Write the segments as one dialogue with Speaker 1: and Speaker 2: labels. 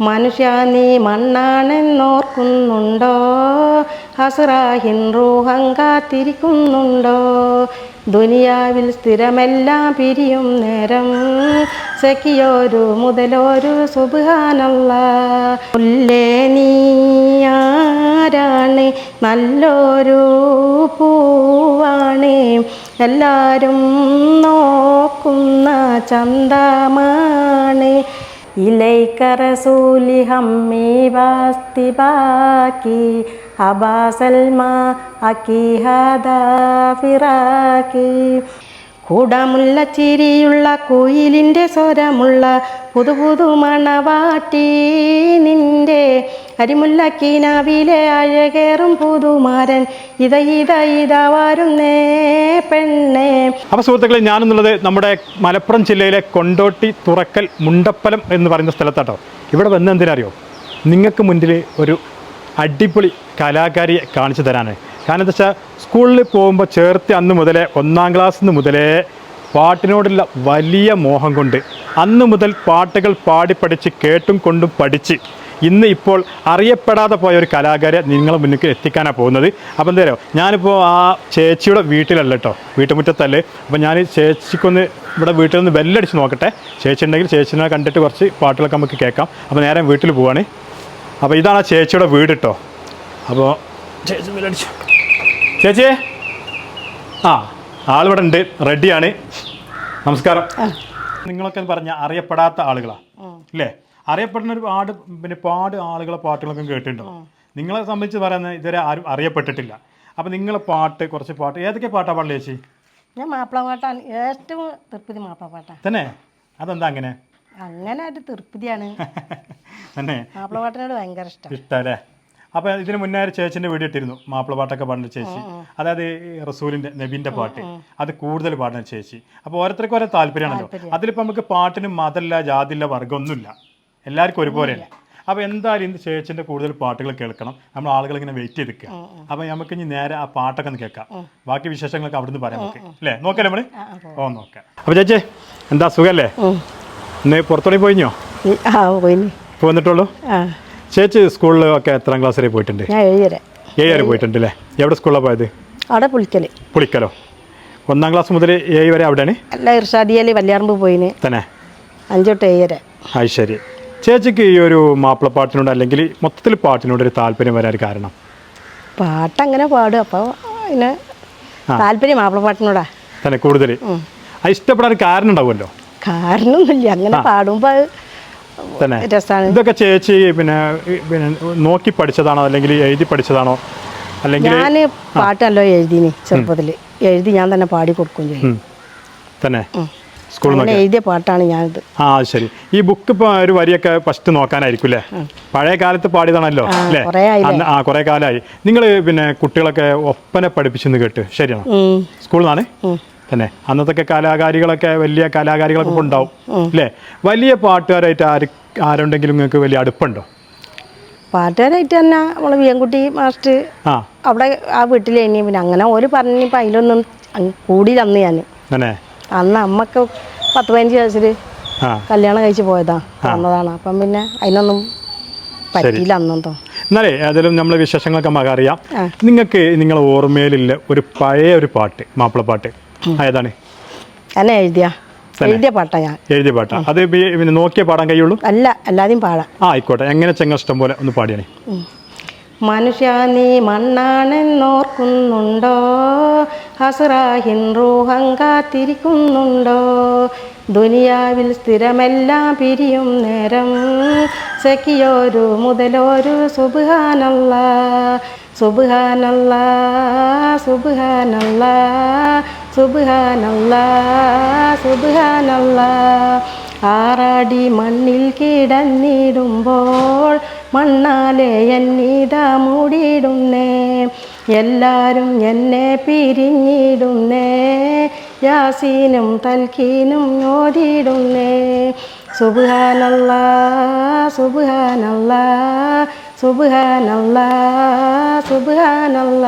Speaker 1: മനുഷ്യ നീ മണ്ണാണെന്നോർക്കുന്നുണ്ടോ? ഹസറാഹിൻ റൂഹം കാത്തിരിക്കുന്നുണ്ടോ? ദുനിയാവിൽ സ്ഥിരമെല്ലാം പിരിയും നേരം സഖിയോരു മുതലോരു സുബാനല്ല ഉല്ലേ നീ ആരാണ്? നല്ലൊരു പൂവാണ്. എല്ലാവരും നോക്കുന്ന ചന്തമാണ് ഇലൈക റസൂലി ഹമ്മി വാസ്തി ബാക്കി അബാ സൽമ അക്കി ഹദാ ഫിറാക്കി. കൂടമുള്ള ചിരിയുള്ള കുയിലിന്റെ സ്വരമുള്ള പുതു പുതു മണവാട്ടി നിന്റെ അരിമുല്ല കീനാവിലെ അഴകേറും പുതുമാരൻ. ഇത ഇത ഇത വരുന്നേ പെണ്ണേ.
Speaker 2: അപ്പോൾ സുഹൃത്തുക്കളെ ഞാനെന്നുള്ളത് നമ്മുടെ മലപ്പുറം ജില്ലയിലെ കൊണ്ടോട്ടി തുറക്കൽ മുണ്ടപ്പലം എന്ന് പറയുന്ന സ്ഥലത്താട്ടോ. ഇവിടെ വന്ന് എന്തിനറിയോ നിങ്ങൾക്ക് മുന്നിൽ ഒരു അടിപൊളി കലാകാരിയെ കാണിച്ചു തരാനാണ്. എന്താ വെച്ചാൽ സ്കൂളിൽ പോകുമ്പോൾ ചേർത്ത് അന്ന് മുതലേ ഒന്നാം ക്ലാസ് നിന്ന് മുതലേ പാട്ടിനോടുള്ള വലിയ മോഹം കൊണ്ട് അന്ന് മുതൽ പാട്ടുകൾ പാടി പഠിച്ച് കേട്ടും കൊണ്ടും പഠിച്ച് ഇന്ന് ഇപ്പോൾ അറിയപ്പെടാതെ പോയ ഒരു കലാകാരെ നിങ്ങളെ മുന്നിൽ എത്തിക്കാനാണ് പോകുന്നത്. അപ്പം എന്തായാലും ഞാനിപ്പോൾ ആ ചേച്ചിയുടെ വീട്ടിലല്ല കേട്ടോ. വീട്ടുമുറ്റത്തല്ലേ. അപ്പം ഞാൻ ചേച്ചിക്കൊന്ന് ഇവിടെ വീട്ടിൽ നിന്ന് ബെല്ലടിച്ച് നോക്കട്ടെ. ചേച്ചി ഉണ്ടെങ്കിൽ ചേച്ചിനെ കണ്ടിട്ട് കുറച്ച് പാട്ടുകളൊക്കെ നമുക്ക് കേൾക്കാം. അപ്പോൾ നേരെ വീട്ടിൽ പോവാണ്. അപ്പോൾ ഇതാണ് ആ ചേച്ചിയുടെ വീട് കേട്ടോ. അപ്പോൾ ചേച്ചി ബെല്ലടിച്ചു. ചേച്ചി? ആ ആളിവിടെ ഉണ്ട്. റെഡിയാണ്. നമസ്കാരം. നിങ്ങളൊക്കെ പറഞ്ഞ അറിയപ്പെടാത്ത ആളുകളാ. അല്ലേ അറിയപ്പെടുന്ന ഒരുപാട് പിന്നെ പാട് ആളുകളെ പാട്ടുകളൊക്കെ കേട്ടിട്ടുണ്ടോ? നിങ്ങളെ സംബന്ധിച്ച് പറയുന്നത് ഇതുവരെ ആരും അറിയപ്പെട്ടിട്ടില്ല. അപ്പം നിങ്ങളെ പാട്ട് കുറച്ച് പാട്ട് ഏതൊക്കെ പാട്ടാ പാടില്ല ചേച്ചി?
Speaker 1: ഞാൻ മാപ്പിള പാട്ടാണ്. ഏറ്റവും തൃപ്തി മാപ്പിള പാട്ടാണ്
Speaker 2: തന്നെ? അതെന്താ അങ്ങനെ?
Speaker 1: അങ്ങനെ ഒരു തൃപ്തിയാണ് മാപ്പിള പാട്ടിനോട് ഭയങ്കര ഇഷ്ടം.
Speaker 2: ഇഷ്ടല്ലേ അപ്പോൾ ഇതിന് മുന്നേ ഒരു ചേച്ചിന്റെ വീഡിയോ ഇട്ടിരുന്നു. മാപ്പിള പാട്ടൊക്കെ പാടുന്ന ചേച്ചി. അതായത് റസൂലിന്റെ റസൂലിന്റെ നബിന്റെ പാട്ട്. അത് കൂടുതൽ പാടുന്ന ചേച്ചി. അപ്പോൾ ഓരോരുത്തർക്കും ഓരോ താല്പര്യമാണല്ലോ. അതിലിപ്പോൾ നമുക്ക് പാട്ടിന് മതല്ല ജാതില്ല വർഗമൊന്നുമില്ല എല്ലാവർക്കും ഒരുപോലെയല്ലേ? അപ്പോൾ എന്തായാലും ഇന്ന് ചേച്ചിന്റെ കൂടുതൽ പാട്ടുകൾ കേൾക്കണം. നമ്മൾ ആളുകൾ ഇങ്ങനെ വെയിറ്റ് ചെയ്ത് നിൽക്കുക. അപ്പോൾ നമുക്ക് ഇനി നേരെ ആ പാട്ടൊക്കെ ഒന്ന് കേൾക്കാം. ബാക്കി വിശേഷങ്ങളൊക്കെ അവിടുന്ന് പറയാം നമുക്ക്. അല്ലേ? നോക്കാം നമ്മൾ ഓ നോക്കാം. അപ്പോൾ ചേച്ചി എന്താ സുഖല്ലേ? ഇന്ന് പുറത്തോടെ പോയിഞ്ഞോ? പോന്നിട്ടുള്ളൂ? ചേച്ചി സ്കൂളിലൊക്കെ എത്രാം ക്ലാസ് വരെ പോയിട്ടുണ്ട്?
Speaker 1: ഞാൻ വരെ.
Speaker 2: ഏഴ് വരെ പോയിട്ടുണ്ട് അല്ലേ എവിടെ സ്കൂളിലാണ് പോയത്?
Speaker 1: അവിടെ പുളിക്കൽ.
Speaker 2: പുളിക്കലോ? ഒന്നാം ക്ലാസ് മുതൽ ഏഴ് വരെ അവിടെയാണ്?
Speaker 1: അല്ല വല്യാറമ്പ് പോയിന്.
Speaker 2: തന്നെ.
Speaker 1: അഞ്ചോട്ട് വരെ.
Speaker 2: അത് ശരി. ചേച്ചിക്ക് ഈ ഒരു മാപ്പിളപ്പാട്ടിനോട് അല്ലെങ്കിൽ മൊത്തത്തിൽ പാട്ടിനോട് ഒരു താല്പര്യം വരാൻ കാരണം?
Speaker 1: പാട്ട് അങ്ങനെ പാടും. അപ്പോൾ പിന്നെ താല്പര്യം മാപ്പിള പാട്ടിനോടാ.
Speaker 2: തന്നെ കൂടുതൽ അത് ഇഷ്ടപ്പെടാൻ കാരണം ഉണ്ടാവുമല്ലോ?
Speaker 1: കാരണമൊന്നുമില്ല അങ്ങനെ പാടുമ്പോൾ അത് രസമാണ്
Speaker 2: ഇതൊക്കെ ചേച്ചി പിന്നെ പിന്നെ നോക്കി പഠിച്ചതാണോ അല്ലെങ്കിൽ എഴുതി പഠിച്ചതാണോ? അല്ലെങ്കിൽ
Speaker 1: ഞാൻ പാട്ടല്ലോ എഴുതിനി ചെറുപ്പത്തിൽ എഴുതി ഞാൻ തന്നെ പാടി കൊടുക്കും ചെയ്യും
Speaker 2: തന്നെ. സ്കൂളിൽ
Speaker 1: എഴുതിയ പാട്ടാണ് ഞാനിത്.
Speaker 2: ആ ശരി. ഈ ബുക്ക് ഇപ്പോൾ ഒരു വരിയൊക്കെ ഫസ്റ്റ് നോക്കാനായിരിക്കും അല്ലേ പഴയ കാലത്ത് പാടിയതാണല്ലോ അല്ലേ ആ കുറേ കാലമായി നിങ്ങൾ പിന്നെ കുട്ടികളൊക്കെ ഒപ്പന പഠിപ്പിച്ചെന്ന് കേട്ട് ശരിയാണോ. സ്കൂളിൽ നിന്നാണ്? തന്നെ. അന്നത്തെ കലാകാരികളൊക്കെ വലിയ കലാകാരികളൊക്കെ ഇപ്പോൾ ഉണ്ടാവും. അല്ലേ? വലിയ പാട്ടുകാരായിട്ട് ആര് ആരുണ്ടെങ്കിലും നിങ്ങൾക്ക് വലിയ അടുപ്പുണ്ടോ?
Speaker 1: പാട്ടുകാരായിട്ട് തന്നെ നമ്മളെ വിയൻകുട്ടി മാസ്റ്റർ
Speaker 2: ആ.
Speaker 1: അവിടെ ആ വീട്ടിലേനി പിന്നെ അങ്ങനെ ഓര് പറഞ്ഞപ്പോൾ അതിലൊന്നും കൂടി തന്നു ഞാൻ അന്ന് അമ്മയ്ക്ക് പത്ത് പതിനഞ്ച് വയസ്സിൽ കല്യാണം കഴിച്ച് പോയതാ വന്നതാണ് അപ്പം പിന്നെ അതിനൊന്നും പറ്റിയില്ല അന്നെന്തോ
Speaker 2: എന്നാലേ അതിലും നമ്മളെ വിശേഷങ്ങളൊക്കെ നമുക്ക് അറിയാം. നിങ്ങൾക്ക് നിങ്ങളെ ഓർമ്മയിലുള്ള ഒരു പഴയ ഒരു പാട്ട് മാപ്പിളപ്പാട്ട് ഏതാണ്?
Speaker 1: എന്നെ എഴുതിയ. എഴുതിയ പാട്ടാ ഞാൻ.
Speaker 2: എഴുതിയ പാട്ടാ. അത് പിന്നെ നോക്കിയേ പാടാൻ കഴിയുള്ളൂ?
Speaker 1: അല്ല എല്ലാതെയും പാടാം.
Speaker 2: ആയിക്കോട്ടെ. എങ്ങനെ ചെങ്ങ ഇഷ്ടം പോലെ ഒന്ന് പാടിയാണേ.
Speaker 1: മനുഷ്യ നീ മണ്ണാണെന്നോർക്കുന്നുണ്ടോ? ഹസറാഹിൻ റൂഹം കാത്തിരിക്കുന്നുണ്ടോ? ദുനിയാവിൽ സ്ഥിരമെല്ലാം പിരിയും നേരം. സഖിയോരു മുതലോരു സുബാനല്ല സുബാനല്ല സുബാനല്ല സുബാനല്ല സുബാനല്ല ആറാടി മണ്ണിൽ കിടന്നിടുമ്പോൾ മണ്ണാലെ എന്നീത മൂടിയിടുന്നേ. എല്ലാരും എന്നെ പിരിഞ്ഞിടുന്നേ. യാസീനും തൽക്കീനും ഓതിയിടുന്നേ. സുബാനല്ല സുബാനല്ല സുബാനല്ല സുബാനല്ല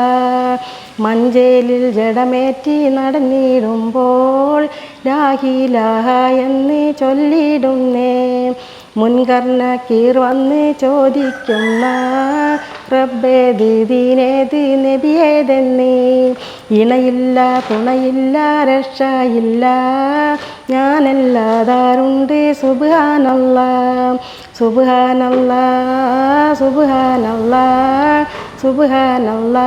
Speaker 1: മഞ്ചേലിൽ ജഡമേറ്റി നടന്നിടുമ്പോൾ രാഹിലാഹ എന്ന് ചൊല്ലിടുന്നേ. മുൻകർണ കീർ വന്ന് ചോദിക്കുന്ന റബ്ബേത് ദീനേത് നബിയേതെന്ന്? ഇണയില്ല തുണയില്ല രക്ഷയില്ല. ഞാനല്ലാതാരുണ്ട് സുബാനല്ല സുബാനല്ല സുബാനല്ല സുബാനല്ല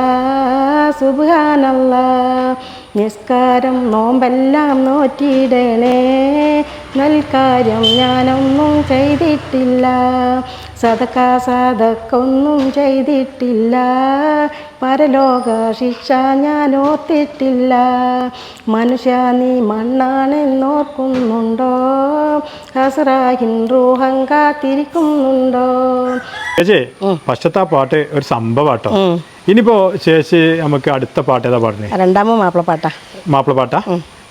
Speaker 1: സുബാനല്ല നിസ്കാരം നോമ്പെല്ലാം നോറ്റിടണേ നൽകാര്യം ഞാനൊന്നും ചെയ്തിട്ടില്ല. സതക്ക സതക്കൊന്നും ചെയ്തിട്ടില്ല. പരലോക ശിക്ഷ ഞാൻ ഓർത്തിട്ടില്ല മനുഷ്യ നീ മണ്ണാണെന്നോർക്കുന്നുണ്ടോ? ഹസറാഹിൻ റൂഹം കാത്തിരിക്കുന്നുണ്ടോ?
Speaker 2: ചേച്ചി പശ്ചാത്ത പാട്ട് ഒരു സംഭവാട്ടോ. ഇനിയിപ്പോ ചേച്ചി നമുക്ക് അടുത്ത പാട്ട് ഏതാ പാടുന്നത്
Speaker 1: രണ്ടാമത് മാപ്പിളപ്പാട്ടാ.
Speaker 2: മാപ്പിള പാട്ടാ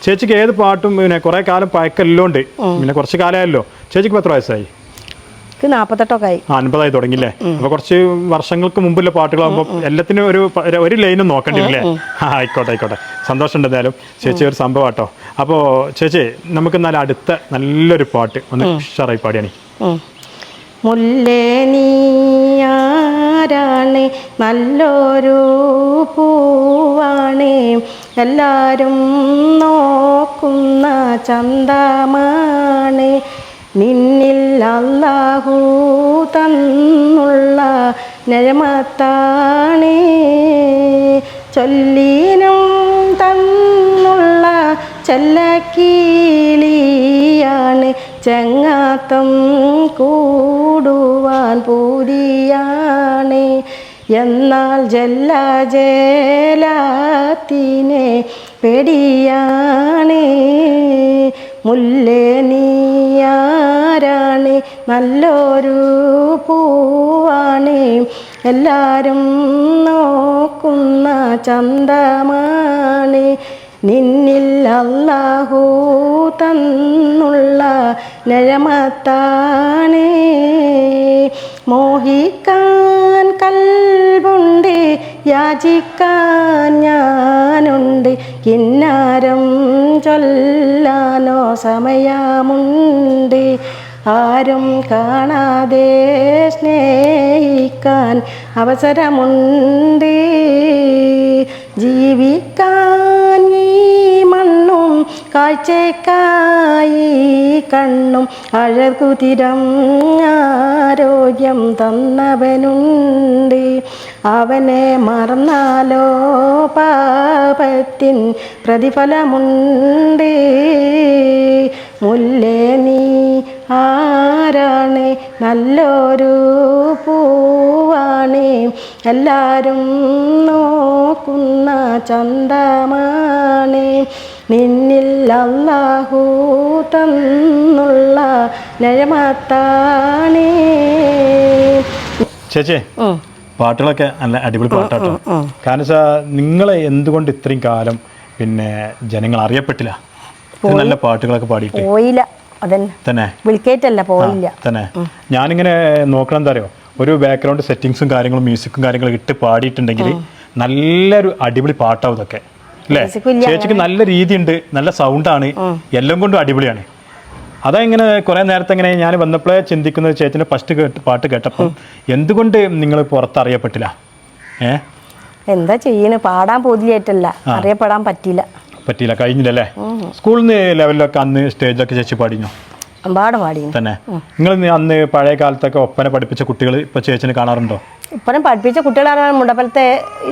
Speaker 2: ചേച്ചിക്ക് ഏത് പാട്ടും പിന്നെ കുറെ കാലം പഴക്കല്ലോണ്ട്. പിന്നെ കുറച്ച് കാലമായല്ലോ. ചേച്ചിക്ക് എത്ര വയസ്സായി?
Speaker 1: എനിക്ക് നാൽപ്പത്തെട്ടൊക്കെ ആയി
Speaker 2: അൻപതായി അപ്പൊ കുറച്ച് വർഷങ്ങൾക്ക് മുമ്പുള്ള പാട്ടുകളാകുമ്പോൾ എല്ലാത്തിനും ഒരു ഒരു ലൈനും നോക്കേണ്ടി അല്ലേ ആയിക്കോട്ടെ ആയിക്കോട്ടെ. സന്തോഷമുണ്ട് എന്തായാലും. ചേച്ചി ഒരു സംഭവം കേട്ടോ അപ്പോൾ ചേച്ചി നമുക്ക് എന്നാൽ അടുത്ത നല്ലൊരു പാട്ട് ഒന്ന് ഉഷാറായി പാടിയാണ്.
Speaker 1: മുല്ലേ നീയാരാണ് നല്ലൊരു പൂവാണേ. എല്ലാവരും നോക്കുന്ന ചന്തമാണ് നിന്നിൽ അല്ലാഹു തന്നുള്ള നഴമത്താണ് ചൊല്ലിനും തന്നുള്ള ചെല്ലക്കീളിയാണ് ചെങ്ങാത്തം കൂടുവാൻ പൂരിയാണ് എന്നാൽ ജല്ല ജേലാത്തിനെ പേടിയാണ്. മുല്ലേ നീയാരാണ് നല്ലൊരു പൂവാണ്. എല്ലാരും നോക്കുന്ന ചന്തമാണ്. നിന്നിൽ അല്ലാഹു തന്നുള്ള നഴമത്താണ് മോഹിക്കാൻ കൽബുണ്ട് യാചിക്കാൻ ഞാനുണ്ട്. കിന്നാരം ചൊല്ലാനോ സമയമുണ്ട്. ആരും കാണാതെ സ്നേഹിക്കാൻ അവസരമുണ്ട്. ജീവിക്കാൻ കാഴ്ചക്കായി കണ്ണും അഴകുതിരം ആരോഗ്യം തന്നവനുണ്ട്. അവനെ മറന്നാലോ പാപത്തിൻ പ്രതിഫലമുണ്ട്. മുല്ലേ നീ ആരാണ്? നല്ലൊരു പൂവാണ്. എല്ലാരും നോക്കുന്ന ചന്തമാണ്. നിന്നിൽ അല്ലാഹു തന്നുള്ള നഴമത്താണ്
Speaker 2: ചേച്ചി പാട്ടുകളൊക്കെ നല്ല അടിപൊളി പാട്ടാട്ടോ. കാരണം വെച്ചാൽ നിങ്ങളെ എന്തുകൊണ്ട് ഇത്രയും കാലം പിന്നെ ജനങ്ങൾ അറിയപ്പെട്ടില്ല? നല്ല പാട്ടുകളൊക്കെ പാടിയിട്ട്.
Speaker 1: പോയില്ല. അതന്നെ.
Speaker 2: തന്നെ?
Speaker 1: വിളിക്കേറ്റല്ല പോയില്ല.
Speaker 2: തന്നെ. ഞാനിങ്ങനെ നോക്കണം എന്താ അറിയോ? ഒരു ബാക്ക്ഗ്രൗണ്ട് സെറ്റിങ്സും കാര്യങ്ങളും മ്യൂസിക്കും കാര്യങ്ങളും ഇട്ട് പാടിയിട്ടുണ്ടെങ്കിൽ നല്ലൊരു അടിപൊളി പാട്ടാവും ഇതൊക്കെ. അല്ലേ? ചേച്ചിക്ക് നല്ല രീതിയുണ്ട് നല്ല സൗണ്ടാണ് എല്ലാം കൊണ്ടും അടിപൊളിയാണ്. അതാ ഇങ്ങനെ കുറെ നേരത്തെ ഇങ്ങനെ ഞാൻ വന്നപ്പോഴേ ചിന്തിക്കുന്നത് ചേച്ചിന്റെ ഫസ്റ്റ് കേട്ട് പാട്ട് കേട്ടപ്പോൾ എന്തുകൊണ്ട് നിങ്ങൾ പുറത്തറിയപ്പെട്ടില്ല? ഏ?
Speaker 1: എന്താ ചെയ്യണ്? പാടാൻ പോതിയായിട്ടല്ല അറിയപ്പെടാൻ പറ്റില്ല
Speaker 2: പറ്റില്ല കഴിഞ്ഞില്ലല്ലേ? സ്കൂളിൽ നിന്ന് ലെവലിലൊക്കെ അന്ന് സ്റ്റേജിലൊക്കെ ചേച്ചി പാടിഞ്ഞു?
Speaker 1: അമ്പാട് പാടി.
Speaker 2: തന്നെ. നിങ്ങൾ അന്ന് പഴയ കാലത്തൊക്കെ ഒപ്പനെ പഠിപ്പിച്ച കുട്ടികൾ ഇപ്പൊ ചേച്ചിനെ കാണാറുണ്ടോ?
Speaker 1: ഇപ്പം പഠിപ്പിച്ച കുട്ടികളാണ് മുണ്ടപ്പലത്തെ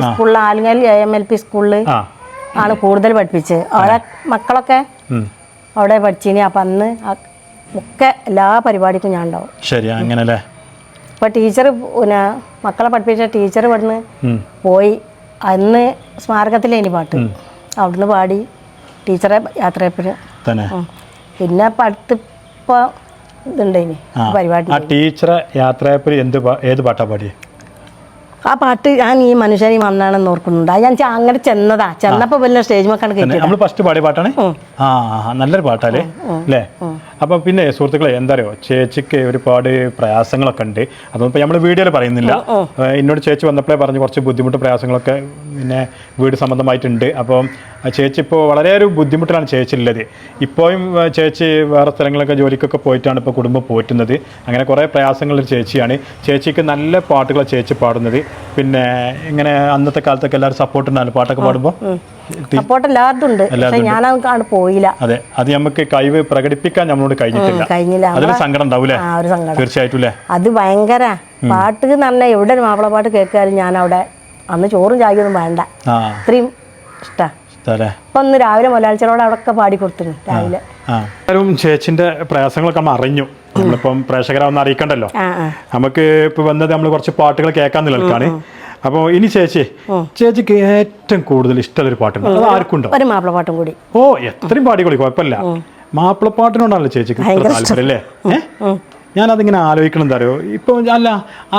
Speaker 1: സ്കൂളിൽ ആലുങ്ങൽ എം എൽ പി സ്കൂളിൽ
Speaker 2: ആ.
Speaker 1: ആണ് കൂടുതൽ പഠിപ്പിച്ച്. അവിടെ മക്കളൊക്കെ അവിടെ പഠിച്ചിനി. അപ്പം അന്ന് ഒക്കെ എല്ലാ പരിപാടിക്കും ഞാൻ ഉണ്ടാവും.
Speaker 2: ശരി അങ്ങനെ അല്ലേ
Speaker 1: ഇപ്പം ടീച്ചർ പിന്നെ മക്കളെ പഠിപ്പിച്ച ടീച്ചർ ഇവിടുന്ന്. പോയി. അന്ന് സ്മാരകത്തിലേനി പാട്ട്. അവിടുന്ന് പാടി ടീച്ചറെ യാത്ര
Speaker 2: തന്നെ.
Speaker 1: പിന്നെ പഠിത്ത ഇപ്പോൾ ഇതുണ്ടേനി. പരിപാടി
Speaker 2: ടീച്ചറെ യാത്രയപ്പൽ എന്ത് ഏത് പാട്ടാണ് പാടിയേ?
Speaker 1: ആ പാട്ട് ഞാൻ ഈ മനുഷ്യനെ വന്നാണെന്ന് ഓർക്കുന്നുണ്ട്. ഞാൻ അങ്ങനെ ചെന്നതാ. ചെന്നപ്പോ വല്ല സ്റ്റേജ് മക്കാണ്
Speaker 2: നമ്മൾ ഫസ്റ്റ് പാടിയ പാട്ടാണ്? ആ നല്ലൊരു പാട്ടല്ലേ? അല്ലേ അപ്പൊ പിന്നെ സുഹൃത്തുക്കളെ എന്താ അറിയോ? ചേച്ചിക്ക് ഒരുപാട് പ്രയാസങ്ങളൊക്കെ ഉണ്ട്. അതൊന്നും ഇപ്പൊ നമ്മൾ വീഡിയോയിൽ പറയുന്നില്ല. എന്നോട് ചേച്ചി വന്നപ്പോഴേ പറഞ്ഞു കുറച്ച് ബുദ്ധിമുട്ട് പ്രയാസങ്ങളൊക്കെ പിന്നെ വീട് സംബന്ധമായിട്ടുണ്ട്. അപ്പം ചേച്ചി ഇപ്പോൾ വളരെ ഒരു ബുദ്ധിമുട്ടിലാണ് ചേച്ചി ഉള്ളത്. ഇപ്പോഴും ചേച്ചി വേറെ സ്ഥലങ്ങളൊക്കെ ജോലിക്കൊക്കെ പോയിട്ടാണ് ഇപ്പോൾ കുടുംബം പോറ്റുന്നത്. അങ്ങനെ കുറേ പ്രയാസങ്ങളൊരു ചേച്ചിയാണ്. ചേച്ചിക്ക് നല്ല പാട്ടുകൾ ചേച്ചി പാടുന്നത്. പിന്നെ ഇങ്ങനെ അന്നത്തെ കാലത്തൊക്കെ എല്ലാവരും സപ്പോർട്ട് ഉണ്ടായിരുന്നു പാട്ടൊക്കെ പാടുമ്പോൾ
Speaker 1: സപ്പോർട്ട് എല്ലാവർക്കും ഉണ്ട് പക്ഷെ ഞാൻ കാണു പോയില്ല.
Speaker 2: അതെ. അത് നമുക്ക് കഴിവ് പ്രകടിപ്പിക്കാൻ നമ്മളോട് കഴിഞ്ഞിട്ടില്ല.
Speaker 1: കഴിഞ്ഞില്ല.
Speaker 2: അതിന് സങ്കടം ഉണ്ടാവൂലേ? തീർച്ചയായിട്ടും
Speaker 1: അത് ഭയങ്കര പാട്ട് എന്ന് പറഞ്ഞാൽ എവിടെ ഒരു മാപ്പിള പാട്ട് കേൾക്കാനും ഞാൻ അവിടെ അന്ന് ചോറും ചായയൊന്നും വേണ്ട.
Speaker 2: ഇത്രയും
Speaker 1: അത്രയും ഇഷ്ടാ.
Speaker 2: അതെ
Speaker 1: ഇപ്പൊ ഒന്ന് രാവിലെ മലയാളിച്ചനോട് അവിടെ പാടി കൊടുത്തിരുന്നു രാവിലെ.
Speaker 2: ചേച്ചിന്റെ പ്രയാസങ്ങളൊക്കെ നമ്മൾ അറിഞ്ഞു. നമ്മളിപ്പം പ്രേക്ഷകരെ ഒന്ന് അറിയിക്കണ്ടല്ലോ നമുക്ക് ഇപ്പൊ വന്നത് നമ്മൾ കുറച്ച് പാട്ടുകൾ കേൾക്കാൻ നിൽക്കാണ് അപ്പോൾ ഇനി ചേച്ചി ചേച്ചിക്ക് ഏറ്റവും കൂടുതൽ ഇഷ്ടമുള്ള ഒരു പാട്ടുണ്ട്. അത് ആർക്കുണ്ടോ?
Speaker 1: ഒരു മാപ്പിള പാട്ടും കൂടി.
Speaker 2: ഓ എത്രയും പാടിക്കൊള്ളി കുഴപ്പമില്ല. മാപ്പിളപ്പാട്ടിനോടാണല്ലോ ചേച്ചിക്ക് താല്പര്യം അല്ലേ ഞാനതിങ്ങനെ ആലോചിക്കണം എന്താ അറിയോ? ഇപ്പൊ അല്ല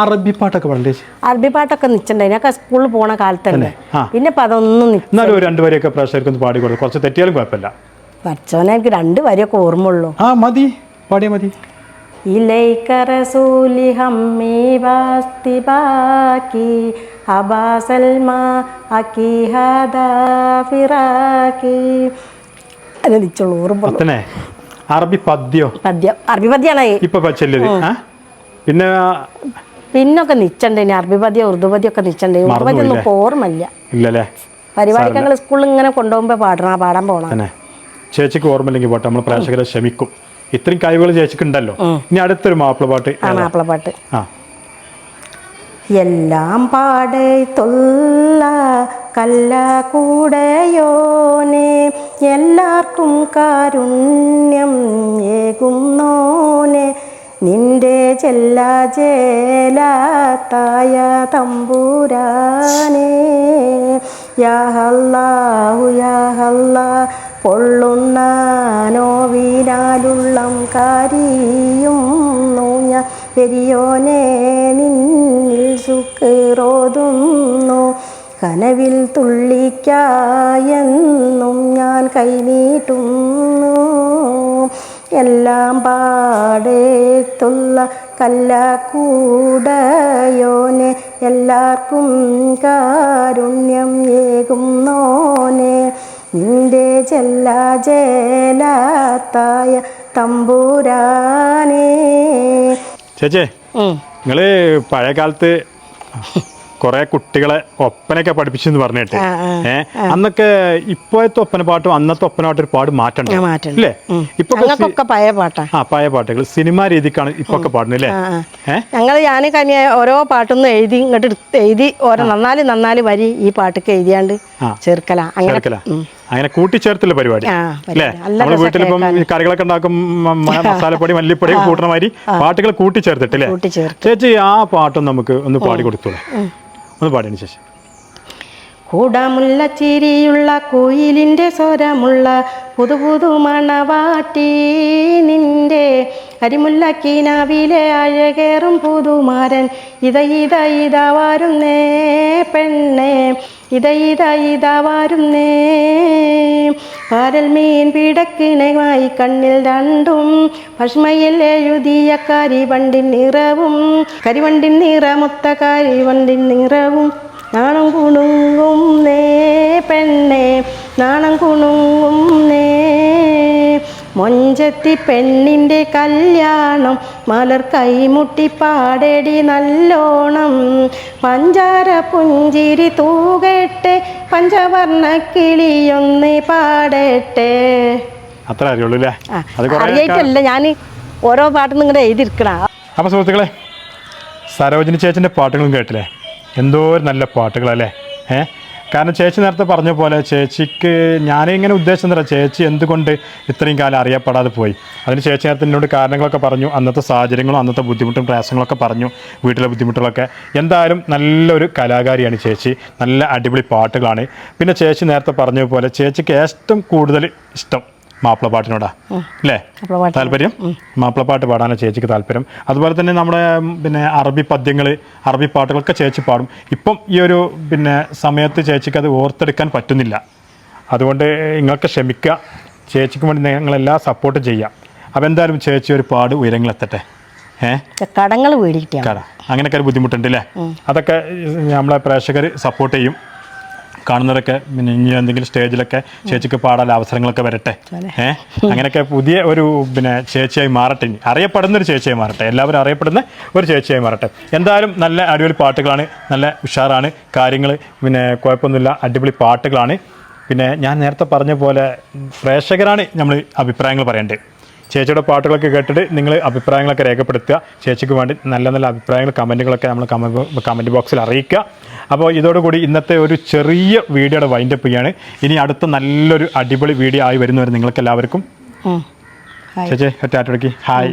Speaker 2: അറബി പാട്ടൊക്കെ പാടണ്ടേ
Speaker 1: അറബി പാട്ടൊക്കെ നിച്ചണ്ടായി ഞാൻ സ്കൂളിൽ പോണ കാലത്തല്ലേ. പിന്നെ ഇപ്പൊ അതൊന്നും
Speaker 2: എന്നാലും ഒരു രണ്ടുപേരെയൊക്കെ പ്രേക്ഷകർക്ക് ഒന്ന് പാടിക്കൊടുക്കും കുറച്ച് തെറ്റിയാലും കുഴപ്പമില്ല.
Speaker 1: പഠിച്ചവനെ എനിക്ക് രണ്ട് വരെയൊക്കെ ഓർമ്മയുള്ളൂ.
Speaker 2: ആ മതി. പാടിയാ മതി.
Speaker 1: ഇലൈക്കറസൂലിഹമ്മീവാസ്തി ബാക്കി അബാ സൽമ അക്കിഹദാഫിറാക്കി അനുദിച്ചുള്ളൂ
Speaker 2: ഓർമ്മ അറബി പദ്യോ?
Speaker 1: പദ്യം. അറബി പദ്യാണ്.
Speaker 2: ഇപ്പൊ ചെല്ലത് പിന്നെ
Speaker 1: പിന്നൊക്കെ നിച്ചണ്ടേ അറബി പദ്യ ഉറുദു പദ്യം ഒക്കെ നിച്ചണ്ടേ. ഉറുദു പദ്യം ഒന്നും ഓർമ്മയില്ല.
Speaker 2: ഇല്ലല്ലേ?
Speaker 1: പരിപാടിക്ക് ഞങ്ങൾ സ്കൂളിൽ ഇങ്ങനെ കൊണ്ടുപോകുമ്പോൾ പാടണം പാടാൻ പോണം.
Speaker 2: ചേച്ചിക്ക് ഓർമ്മയില്ലെങ്കിൽ പോട്ടെ. നമ്മൾ പ്രേക്ഷകരെ ക്ഷമിക്കും. ഇത്രയും കഴിവുകൾ ചേച്ചിക്കുണ്ടല്ലോ ഇനി അടുത്തൊരു മാപ്പിള പാട്ട്
Speaker 1: ആ മാപ്പിള പാട്ട്.
Speaker 2: ആ.
Speaker 1: എല്ലാം പാടത്തുള്ള കല്ല കൂടയോനെ എല്ലാവർക്കും കാരുണ്യം ഏകുന്നോനെ. നിന്റെ ചെല്ല ജേലാത്തായ തമ്പുരാനേ. യാഹല്ലാഹു യാഹല്ലാ പൊള്ളുന്ന നോവിനാലുള്ളം കാരിയുന്നു ഞാൻ. പെരിയോനെ നിന്നിൽ സുക്കേറോതുന്നു. കനവിൽ തുള്ളിക്കായെന്നും ഞാൻ കൈനീട്ടുന്നു. എല്ലാം പാടേത്തുള്ള കല്ലക്കൂടയോനെ. എല്ലാവർക്കും കാരുണ്യം ഏകുന്നോനെ നിന്റെ ചെല്ല ജേലാത്തായ തമ്പുരാനേ.
Speaker 2: ചേച്ചേ നിങ്ങൾ പഴയ കാലത്ത് കുറെ കുട്ടികളെ ഒപ്പനൊക്കെ പഠിപ്പിച്ചെന്ന് പറഞ്ഞിട്ട് ഏഹ് അന്നൊക്കെ ഇപ്പോഴത്തെ ഒപ്പന പാട്ടും അന്നത്തെ ഒപ്പന പാട്ടും ഒരുപാട് മാറ്റം
Speaker 1: മാറ്റണ്ട
Speaker 2: അല്ലേ ഇപ്പൊ
Speaker 1: പഴയ പാട്ടാ.
Speaker 2: ആ പഴയ പാട്ടുകൾ. സിനിമാ രീതിക്കാണ് ഇപ്പൊ ഒക്കെ പാടുന്നത് അല്ലേ.
Speaker 1: ഞങ്ങൾ ഞാൻ കനിയ ഓരോ പാട്ടൊന്നും എഴുതി ഇങ്ങോട്ട് എഴുതി ഓരോ നന്നാൽ നന്നാൽ വരി ഈ പാട്ടൊക്കെ എഴുതിയാണ്ട് ചേർക്കല. അങ്ങനെ
Speaker 2: ചേർക്കല. അങ്ങനെ കൂട്ടിച്ചേർത്തുള്ള പരിപാടി. അല്ലേ? നമ്മൾ വീട്ടിലിപ്പം ഈ കറികളൊക്കെ ഉണ്ടാക്കും മസാലപ്പൊടി മല്ലിപ്പൊടി കൂട്ടണ മാതിരി പാട്ടുകൾ
Speaker 1: കൂട്ടിച്ചേർത്തിട്ടില്ലേ
Speaker 2: ചേച്ചി ആ പാട്ടും നമുക്ക് ഒന്ന് പാടി കൊടുത്തോളൂ. ഒന്ന് പാടിയതിന് ശേഷം.
Speaker 1: കൂടമുള്ള ചിരിയുള്ള കോയിലിന്റെ സ്വരമുള്ള പുതു പുതു മണവാട്ടി നിന്റെ അരിമുല്ല കീനാവിലെ അഴകേറും പുതുമാരൻ. ഇത ഇത ഇത വരുന്നേ പെണ്ണേ. ഇത വരുന്നേ പാരൽ മീൻ പിടക്കിണമായി കണ്ണിൽ രണ്ടും പഷ്മയിൽ എഴുതിയ കരിവണ്ടിൻ നിറവും കരിവണ്ടിൻ നിറമൊത്ത കരിവണ്ടിൻ നിറവും. നാണം കുണുങ്ങും നേ പെണ്ണേ നാണം കുണുങ്ങും മൊഞ്ചത്തി പെണ്ണിന്റെ കല്യാണം മലർ കൈമുട്ടി പാടേടി നല്ലോണം. പഞ്ചാര പുഞ്ചിരി തൂകട്ടെ പഞ്ചവർണ കിളിയൊന്ന് പാടട്ടെ.
Speaker 2: അത്ര അറിയുള്ളൂ അല്ലേ
Speaker 1: അറിയായിട്ടല്ല ഞാൻ ഓരോ പാട്ടും നിങ്ങളുടെ എഴുതിയിരിക്കണ
Speaker 2: അപ്പോൾ സുഹൃത്തുക്കളെ സരോജിനി ചേച്ചന്റെ പാട്ടുകളും കേട്ടില്ലേ? എന്തോ നല്ല പാട്ടുകളല്ലേ? ഏ? കാരണം ചേച്ചി നേരത്തെ പറഞ്ഞ പോലെ ചേച്ചിക്ക് ഞാനിങ്ങനെ തരാം ചേച്ചി എന്തുകൊണ്ട് ഇത്രയും കാലം അറിയപ്പെടാതെ പോയി? അതിന് ചേച്ചി നേരത്തെ എന്നോട് കാരണങ്ങളൊക്കെ പറഞ്ഞു. അന്നത്തെ സാഹചര്യങ്ങളും അന്നത്തെ ബുദ്ധിമുട്ടും പ്രയാസങ്ങളൊക്കെ പറഞ്ഞു. വീട്ടിലെ ബുദ്ധിമുട്ടുകളൊക്കെ. എന്തായാലും നല്ലൊരു കലാകാരിയാണ് ചേച്ചി. നല്ല അടിപൊളി പാട്ടുകളാണ്. പിന്നെ ചേച്ചി നേരത്തെ പറഞ്ഞ പോലെ ചേച്ചിക്ക് ഏറ്റവും കൂടുതൽ ഇഷ്ടം മാപ്പിളപ്പാട്ടിനോടാ. അല്ലേ. താല്പര്യം? മാപ്പിളപ്പാട്ട് പാടാനാണ് ചേച്ചിക്ക് താല്പര്യം. അതുപോലെ തന്നെ നമ്മുടെ പിന്നെ അറബി പദ്യങ്ങൾ അറബി പാട്ടുകളൊക്കെ ചേച്ചി പാടും. ഇപ്പം ഈ ഒരു പിന്നെ സമയത്ത് ചേച്ചിക്ക് അത് ഓർത്തെടുക്കാൻ പറ്റുന്നില്ല. അതുകൊണ്ട് നിങ്ങൾക്ക് ക്ഷമിക്കുക ചേച്ചിക്ക് വേണ്ടി നിങ്ങളെല്ലാം സപ്പോർട്ട് ചെയ്യാം. അപ്പോൾ എന്തായാലും ചേച്ചി ഒരു പാട് ഉയരങ്ങളെത്തട്ടെ. ഏഹ്
Speaker 1: കടങ്ങൾ
Speaker 2: അങ്ങനെ ഒരു ബുദ്ധിമുട്ടുണ്ട് അല്ലേ അതൊക്കെ നമ്മളെ പ്രേക്ഷകർ സപ്പോർട്ട് ചെയ്യും. കാണുന്നവരൊക്കെ പിന്നെ ഇനി എന്തെങ്കിലും സ്റ്റേജിലൊക്കെ ചേച്ചിക്ക് പാടാൻ അവസരങ്ങളൊക്കെ വരട്ടെ. ഏഹ് അങ്ങനെയൊക്കെ പുതിയ ഒരു പിന്നെ ചേച്ചിയായി മാറട്ടെ ഇനി. അറിയപ്പെടുന്ന ഒരു ചേച്ചിയായി മാറട്ടെ. എല്ലാവരും അറിയപ്പെടുന്ന ഒരു ചേച്ചിയായി മാറട്ടെ. എന്തായാലും നല്ല അടിപൊളി പാട്ടുകളാണ്. നല്ല ഉഷാറാണ് കാര്യങ്ങൾ പിന്നെ കുഴപ്പമൊന്നുമില്ല. അടിപൊളി പാട്ടുകളാണ്. പിന്നെ ഞാൻ നേരത്തെ പറഞ്ഞ പോലെ പ്രേക്ഷകരാണ് നമ്മൾ അഭിപ്രായങ്ങൾ പറയേണ്ടത്. ചേച്ചിയുടെ പാട്ടുകളൊക്കെ കേട്ടിട്ട് നിങ്ങൾ അഭിപ്രായങ്ങളൊക്കെ രേഖപ്പെടുത്തുക. ചേച്ചിക്ക് വേണ്ടി നല്ല നല്ല അഭിപ്രായങ്ങൾ കമന്റുകളൊക്കെ നമ്മൾ കമന്റ് ബോക്സിൽ അറിയിക്കുക. അപ്പോൾ ഇതോടുകൂടി ഇന്നത്തെ ഒരു ചെറിയ വീഡിയോയുടെ വൈൻഡപ്പ് ചെയ്യാണ് ഇനി അടുത്ത നല്ലൊരു അടിപൊളി വീഡിയോ ആയി വരുന്നവരെ നിങ്ങൾക്ക് എല്ലാവർക്കും ചേച്ചി ഒറ്റ ഹായ്